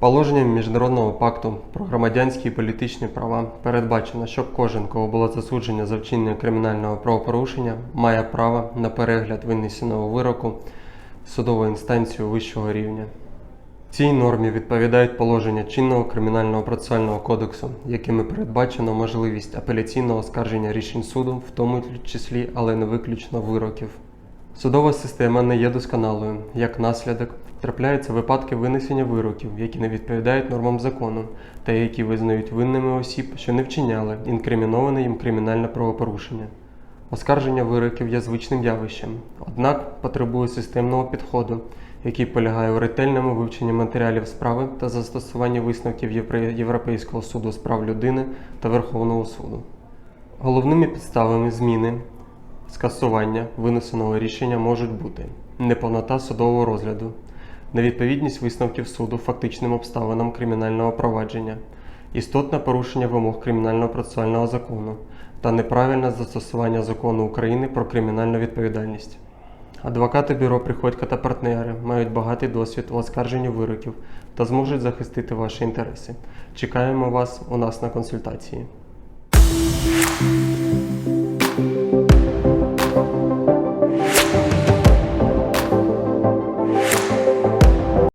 Положенням Міжнародного пакту про громадянські і політичні права передбачено, що кожен, кого було засуджено за вчинення кримінального правопорушення, має право на перегляд винесеного вироку судовою інстанцією вищого рівня. Цій нормі відповідають положення чинного кримінального процесуального кодексу, якими передбачено можливість апеляційного оскарження рішень суду, в тому числі, але не виключно вироків. Судова система не є досконалою. Як наслідок, трапляються випадки винесення вироків, які не відповідають нормам закону, та які визнають винними осіб, що не вчиняли інкриміноване їм кримінальне правопорушення. Оскарження вироків є звичним явищем, однак потребує системного підходу, який полягає у ретельному вивченні матеріалів справи та застосуванні висновків Європейського суду з прав людини та Верховного суду. Головними підставами зміни скасування винесеного рішення можуть бути неповнота судового розгляду, невідповідність висновків суду фактичним обставинам кримінального провадження, істотне порушення вимог кримінального процесуального закону та неправильне застосування закону України про кримінальну відповідальність. Адвокати бюро Приходько та партнери мають багатий досвід у оскарженні вироків та зможуть захистити ваші інтереси. Чекаємо вас у нас на консультації.